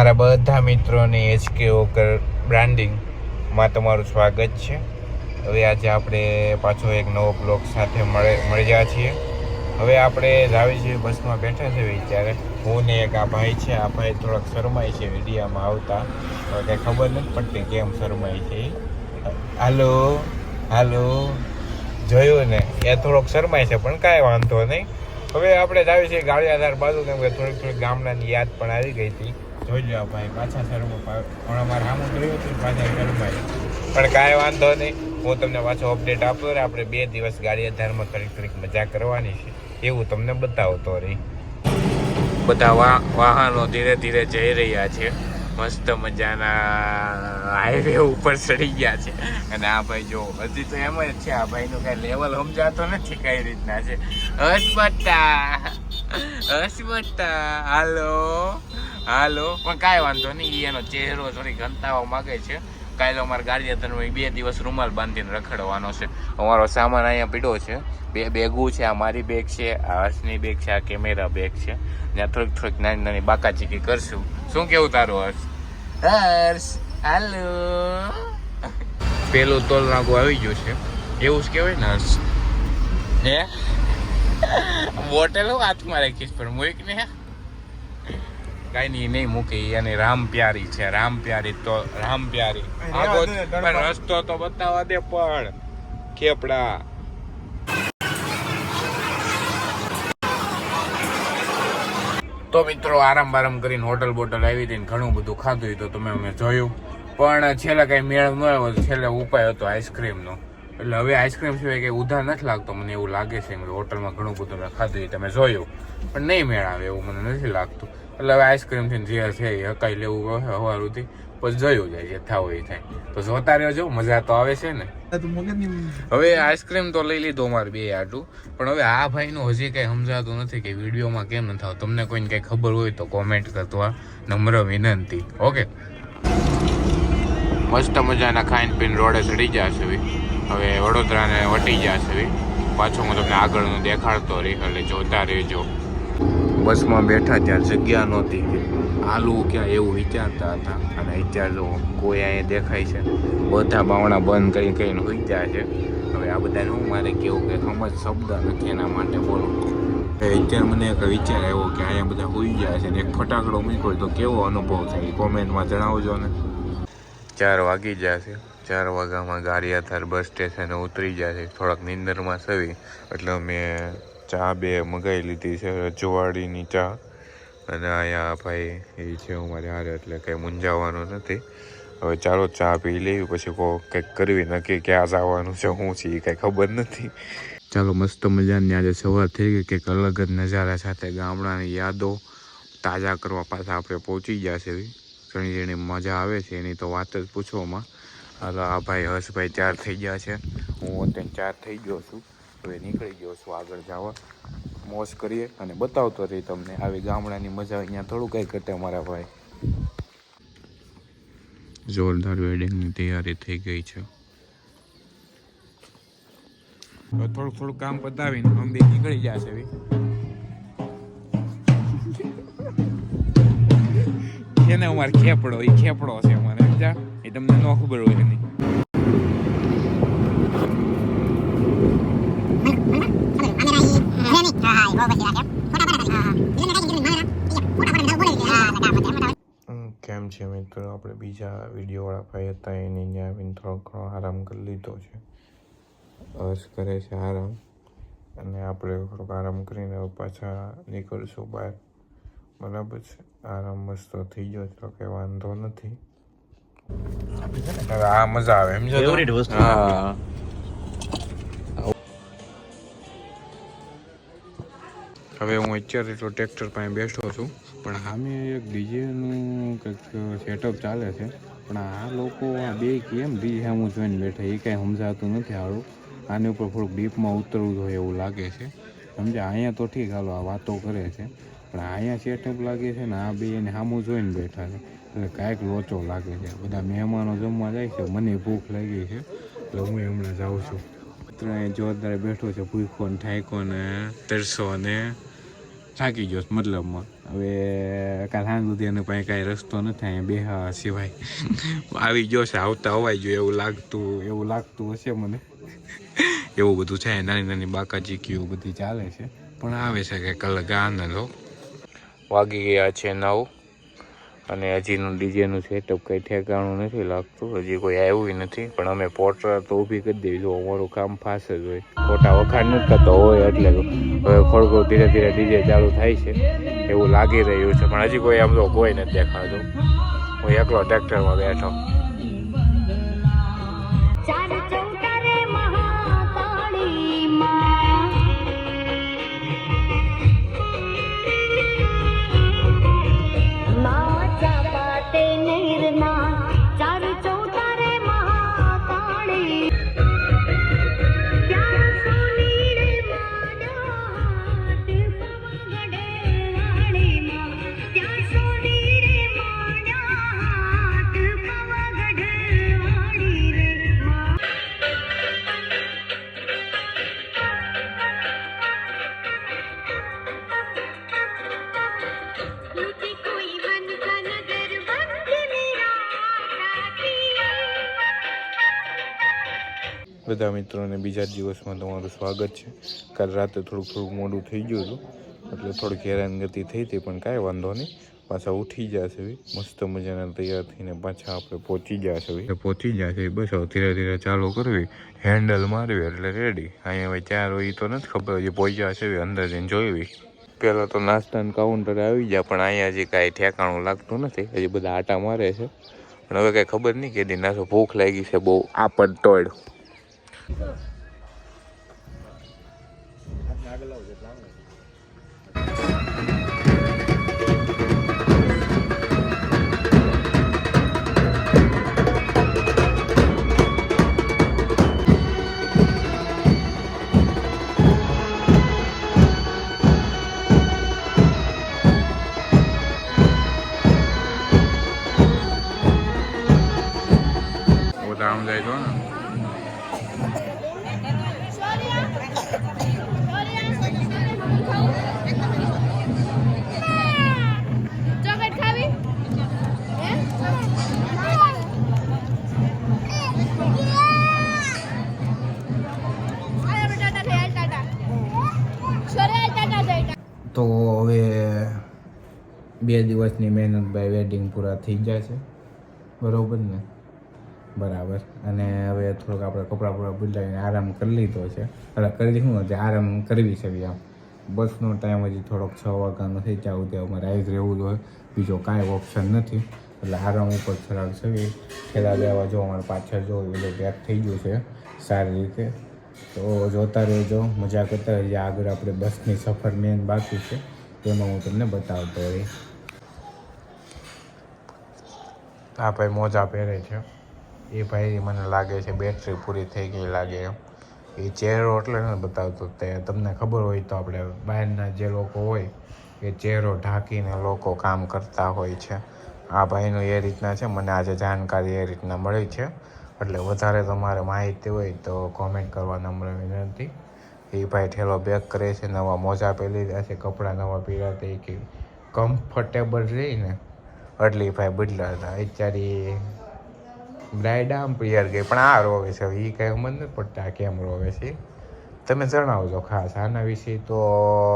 મારા બધા મિત્રોને એચકે ઓકર બ્રાન્ડિંગમાં તમારું સ્વાગત છે. હવે આજે આપણે પાછો એક નવો બ્લોગ સાથે મળે, મળી ગયા છીએ. હવે આપણે છીએ બસમાં બેઠા છે ત્યારે હું ને એક આ ભાઈ છે, આ ભાઈ થોડાક શરમાય છે વિડીયામાં આવતા. કંઈ ખબર નથી પડતી કેમ શરમાય છે હાલો હાલો. જોયું ને, એ થોડોક શરમાય છે, પણ કાંઈ વાંધો નહીં. હવે આપણે જાવી છીએ ગાડી આધાર બાજુ, કેમ કે થોડીક થોડીક ગામડાની યાદ પણ આવી ગઈ હતી. જોઈ લો ભાઈ, પાછા શરૂમાં પણ અમારે સામું જોયું હતું પાછા શરૂમાં પણ કાંઈ વાંધો નહીં, હું તમને પાછો અપડેટ આપતો રહે આપણે બે દિવસ ગાડી અધારમાં થોડીક થોડીક મજા કરવાની છે. એવું તમને બતાવતો રહી. બધા વાહનો ધીરે ધીરે જઈ રહ્યા છે. મસ્ત મજાના હાઈવે ઉપર ચડી ગયા છે. અને આ ભાઈ જો, હજી તો એમ જ છે, આ ભાઈનું કઈ લેવલ સમજાતો નથી કઈ રીતના છે. હસ બટા હાલો. હાલો. પણ કાંઈ વાંધો નહીં એનો ચહેરો થોડી ઘંટાવા માગે છે. કાલે અમારે ગાડી બે દિવસ રૂમાલ બાંધીને રખડવાનો છે. અમારો સામાન અહીંયા પીડો છે. બે બેગું છે આ મારી બેગ છે આ હર્ષની બેગ છે આ કેમેરા બેગ છે. ત્યાં થોડીક થોડીક નાની નાની બાકાચીકી કરશું. શું કેવું તારું હર્ષ? હર્ષ હાલો. પેલું તોલ નાગું આવી ગયું છે. એવું જ કહેવાય ને હર્ષ? હે? બોટલ હાથમાં રાખીશ પણ મૂક ને. કઈ નહીં નહીં મૂકી અને રામ પ્યારી છે. રામ પ્યારી તો રામ પ્યારી. આગો પણ રસ્તો તો બતાવવા દે પણ. ખેપડા. તો મિત્રો આરામ બારામ કરીને હોટલ બોટલ આવી હતી ઘણું બધું ખાધું તો તમે અમે જોયું. પણ છેલ્લે કઈ મેળ ન આવ્યો તો છેલ્લે ઉપાય હતો આઈસ્ક્રીમનો. એટલે હવે આઈસ્ક્રીમ સિવાય કઈ ઉધાર નથી લાગતો મને એવું લાગે છે હોટલમાં ઘણું બધું મેં ખાધું તમે જોયું. પણ નહીં મેળ આવે એવું મને નથી લાગતું. એટલે હવે આઈસ્ક્રીમથી જે છે એ હકાઈ લેવું હવારુંથી પછી જોયું જાય જે થાવ એ થાય. તો જોતા રહેજો મજા તો આવે છે ને. હવે આઈસ્ક્રીમ તો લઈ લીધો મારે બે આટલું પણ હવે આ ભાઈનું હજી કઈ સમજાતું નથી કે વિડીયોમાં કેમ ન થાવ. તમને કોઈને કઈ ખબર હોય તો કોમેન્ટ કરવા નમ્ર વિનંતી. ઓકે મસ્ત મજાના ખાઈને પીને રોડે ચડી જશે હવે વડોદરાને વટી જશે પાછો હું તમને આગળનું દેખાડતો રહી એટલે જોતા રહેજો. બસમાં બેઠા ત્યાં જગ્યા નહોતી. આલુ ક્યાં એવું વિચારતા હતા. અને અત્યારે જો કોઈ અહીંયા દેખાય છે, બધા બાવણા બંધ કરી કરીને હોઈ ગયા છે. હવે આ બધાને હું મારે કેવું કે સમજ શબ્દ નથી એના માટે બોલો. અત્યારે મને એક વિચાર આવ્યો કે અહીંયા બધા હોઈ જાય છે ને એક ફટાકડો મૂક્યો તો કેવો અનુભવ થાય કોમેન્ટમાં જણાવજો ને. ચાર વાગી જશે ચાર વાગ્યામાં ગારિયાધાર બસ સ્ટેશને ઉતરી જશે થોડાક નીંદરમાં સવી. એટલે મેં ચા બે મગાવી લીધી છે રજવાડીની ચા. અને અહીંયા ભાઈ એ છે અમારે હારે, એટલે કંઈ મૂંઝાવાનું નથી. હવે ચાલો ચા પી લેવી પછી કો કંઈક કરવી નક્કી ક્યાં જવાનું છે શું છે એ કંઈ ખબર નથી. ચાલો મસ્ત મજાની આજે સવાર થઈ ગઈ, કંઈક અલગ જ નજારા સાથે ગામડાની યાદો તાજા કરવા પાછા આપણે પહોંચી ગયા છે. ઘણી ઘણી મજા આવે છે, એની તો વાત જ પૂછવામાં. હાલો, આ ભાઈ હર્ષભાઈ ચાર થઈ ગયા છે. હું અત્યારે ચાર થઈ ગયો છું. હવે નીકળી ગયો છું આગળ જવા. મોજ કરીએ અને બતાવતો રહી તમને. આવી ગામડાની મજા અહીંયા થોડું કંઈ ઘટે મારા ભાઈ. જોરદાર વેડિંગની તૈયારી થઈ ગઈ છે. થોડું થોડું કામ પતાવીને મમ્મી નીકળી જશે એને અમારે ખેપડો એ ખેપડો છે અમારે. એ તમને ન ખબર હોય એની. કેમ છે મિત્રો. આપણે બીજા વિડીયોવાળા ભાઈ હતા એની ત્યાં આવીને ઘણો આરામ કરી લીધો છે. હર્ષ કરે છે આરામ. અને આપણે થોડોક આરામ કરીને પાછા નીકળશું બહાર. બરાબર છે? આરામ મસ્ત થઈ ગયો છે તો કંઈ વાંધો નથી. હવે આ મજા આવે એમ વસ્તુ. હા. હવે હું અત્યારે તો ટ્રેક્ટર પાસે બેઠો છું. પણ સામે એક ડીજેનું કંઈક સેટઅપ ચાલે છે. પણ આ લોકો આ બે કેમ ડીજે સામું જોઈને બેઠા? એ કાંઈ સમજાતું નથી હારું. આની ઉપર થોડુંક ડીપમાં ઉતરવું જોઈએ એવું લાગે છે. સમજે અહીંયા તો ઠીક હાલો, આ વાતો કરે છે. પણ અહીંયા સેટઅપ લાગે છે ને આ બે એને સામું જોઈને બેઠા છે. એટલે કાંઈક લોચો લાગે છે. બધા મહેમાનો જમવા જાય છે. મને ભૂખ લાગી છે. એટલે હું હમણાં જાઉં છું. ત્રણે જોરદાર બેઠો છે ભૂખો ને ઠાઈકો ને તરસો ને થાકી ગયો મતલબમાં. હવે કાલ સાંજ સુધી એને પાસે કાંઈ રસ્તો નથી, અહીંયા બેહા સિવાય. આવી ગયો છે, આવતા અવાય જો એવું લાગતું એવું લાગતું હશે મને. એવું બધું છે, નાની નાની બાકાજી કયું બધી ચાલે છે. પણ આવે છે કે અલગ આનંદ, હો. વાગી ગયા છે નવ. અને હજીનું ડીજેનું સેટઅપ કંઈ ઠેકાણું નથી લાગતું. હજી કોઈ આવ્યું નથી, પણ અમે પોટરા તો ઊભી કરી દેવી જો અમારું કામ ફાસ જ હોય. ખોટા વખાણ નથી થતો હોય એટલે હવે ખોડખોડ ધીરે ધીરે ડીજે ચાલુ થાય છે. એવું લાગી રહ્યું છે. પણ હજી કોઈ આમ તો કોઈ નથી દેખાતું. હું એકલો ટ્રેક્ટરમાં બેઠો. બધા મિત્રોને બીજા દિવસમાં તમારું સ્વાગત છે. કાલ રાતે થોડુંક થોડુંક મોડું થઈ ગયું હતું, એટલે થોડીક હેરાનગતિ થઈ હતી, પણ કાંઈ વાંધો નહીં. પાછા ઉઠી જશે મસ્ત મજાના તૈયાર થઈને પાછા આપણે પહોંચી જશે પહોંચી જશે બસ, હવે ધીરે ધીરે ચાલુ કરવી હેન્ડલ મારવી, એટલે રેડી અહીંયા હવે ચાર હોય તો નથી ખબર, હજી પહોંચ્યા છે અંદર જઈને જોઈવી. પહેલાં તો નાસ્તાનું કાઉન્ટર આવી ગયા, પણ અહીંયા હજી કાંઈ ઠેકાણું લાગતું નથી, હજી બધા આટા મારે છે. પણ હવે કાંઈ ખબર નહીં કે નાસો ભૂખ લાગી છે બહુ આપડ તોડ Thank you. બે દિવસની મહેનત ભાઈ વેડિંગ પૂરા થઈ જાય છે. બરાબર ને? બરાબર. અને હવે થોડુંક આપણે કપડાં બપડા બદલાવીને આરામ કરી લીધો છે. એટલે કરી શું હતી આરામ કરવી છે આમ. બસનો ટાઈમ હજી થોડોક છ વાગ્યાનો થઈ ત્યાં સુધી અમારે આવી જ રહેવું જોઈએ બીજો કાંઈ ઓપ્શન નથી. એટલે આરામ ઉપર થોડાક છે છેલ્લા બે જો, અમારે પાછળ જો એટલે પેક થઈ ગયું છે. સારી રીતે. તો જોતા રહેજો. મજા કરતા રહેજો. આગળ આપણે બસની સફર મેન બાકી છે. તેમાં હું તમને બતાવતો હોય આ ભાઈ મોજા પહેરે છે. એ ભાઈ મને લાગે છે બેટરી પૂરી થઈ ગઈ લાગે એમ. એ ચહેરો એટલે ને બતાવતો તે. તમને ખબર હોય તો આપણે બહારના જે લોકો હોય, એ ચહેરો ઢાંકીને લોકો કામ કરતા હોય છે. આ ભાઈનું એ રીતના છે, મને આજે જાણકારી એ રીતના મળી છે. એટલે વધારે તમારે માહિતી હોય તો કોમેન્ટ કરવા નમ્ર વિનંતી. એ ભાઈ ઠેલો બેક કરે છે, નવા મોજા પહેરી રહ્યા છે, કપડાં નવા પહેર્યા તે કમ્ફર્ટેબલ રહીને એટલે એ ભાઈ બદલા હતા. અત્યારે બ્રાઇડ આમ પિયર ગઈ. પણ આ રોવે છે. એ કાંઈ સમજ નથી પડતા કેમ રોવે છે. તમે જણાવજો ખાસ. આના વિશે તો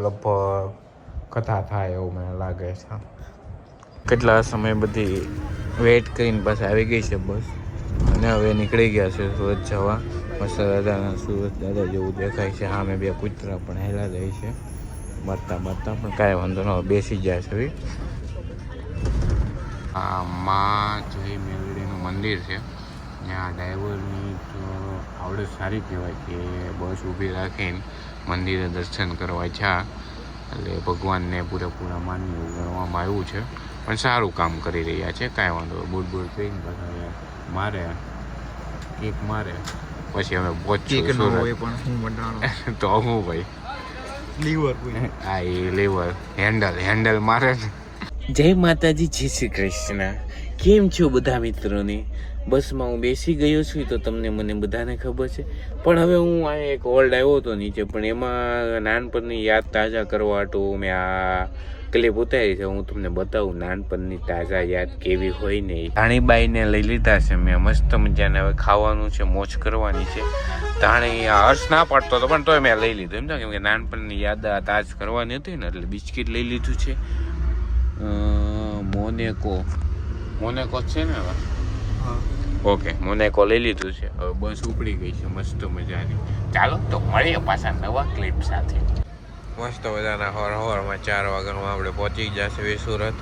લગભગ કથા થાય એવું મને લાગે છે. કેટલા સમય બધી વેઇટ કરીને પાછા આવી ગઈ છે બસ. અને હવે નીકળી ગયા છે સુરત જવા. મસ્ત દાદાના સુરત દાદા જેવું દેખાય છે. સામે બે કૂતરા પણ હેલા જાય છે. મરતા મરતા પણ કાંઈ વાંધો ન બેસી જાય છે આ મા જય મેલડીનું મંદિર છે. ત્યાં ડ્રાઈવરની તો આવડત સારી કહેવાય કે બસ ઊભી રાખીને મંદિરે દર્શન કરવા જા એટલે ભગવાનને પૂરેપૂરા માનવી ગણવામાં આવ્યું છે. પણ સારું કામ કરી રહ્યા છે કાંઈ વાંધો નહીં. બુડ બુડ બધા મારે કેક મારે. પછી અમે પણ હું મંડાણો. તો હું ભાઈ. લીવર આ એ લીવર. હેન્ડલ હેન્ડલ મારે ને જય માતાજી, જય શ્રી કૃષ્ણ. કેમ છો બધા મિત્રોને? બસમાં હું બેસી ગયો છું, તો તમને મને બધાને ખબર છે. પણ હવે હું આ એક હોલ્ડ આવ્યો હતો નીચે, પણ એમાં નાનપણની યાદ તાજા કરવા તો મેં આ ક્લિપ ઉતારી છે. હું તમને બતાવું, નાનપણની તાજા યાદ કેવી હોય ને ધાણીબાઈને લઈ લીધા છે મેં, મસ્ત મજાને. હવે ખાવાનું છે, મોજ કરવાની છે. ધાણી હર્ષ ના પાડતો હતો, પણ તોય મેં લઈ લીધું. એમ તો કેમ કે નાનપણની યાદ આ તાજ કરવાની હતી ને, એટલે બિસ્કિટ લઈ લીધું છે. મોનેકો. મોનેકો જ છે ને ઓકે મોનેકો લઈ લીધું છે. હવે બસ ઉપડી ગઈ છે મસ્ત મજાની. ચાલો તો મળીએ પાછા નવા ક્લિપ સાથે. મસ્ત મજાના હોર હોરમાં ચાર વાગ્યામાં આપણે પહોંચી જશે સુરત.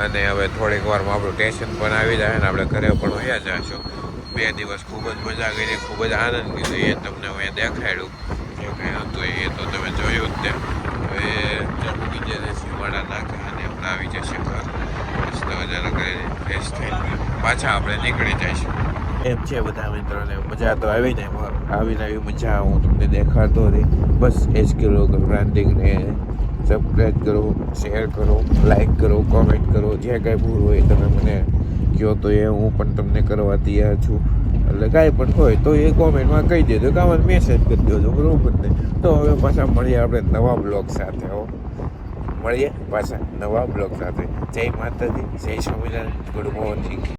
અને હવે થોડીક વારમાં આપણું ટેન્શન પણ આવી જાય અને આપણે ઘરે પણ વયા જઈશું. બે દિવસ ખૂબ જ મજા કરી ખૂબ જ આનંદ કીધો એ તમને મેં દેખાડ્યું. જે કંઈ હતું એ તો તમે જોયું જ તે. હવે બીજે જશે સીમાડા નાખે અને આવી જશે. પાછા આપણે નીકળી જઈશું. એમ છે બધા મિત્રોને મજા તો આવી ને આવીને આવી મજા હું તમને દેખાડતો રહી. બસ એજ કરો બ્રાન્ડિંગને સબસ્ક્રાઈબ કરો શેર કરો લાઈક કરો કોમેન્ટ કરો, જે કાંઈ ભૂલ હોય તમે મને કહો તો એ હું પણ તમને કરવા તૈયાર છું. એટલે કાંઈ પણ હોય તો એ કોમેન્ટમાં કહી દેજો કે આમાં મેસેજ કરી દેજો, બરાબર ને? તો હવે પાછા મળીએ આપણે નવા બ્લોગ સાથે, હો. મળીએ પાછા નવા બ્લોગ સાથે. જય માતાજી જય સ્વામિનારાયણ. Good morning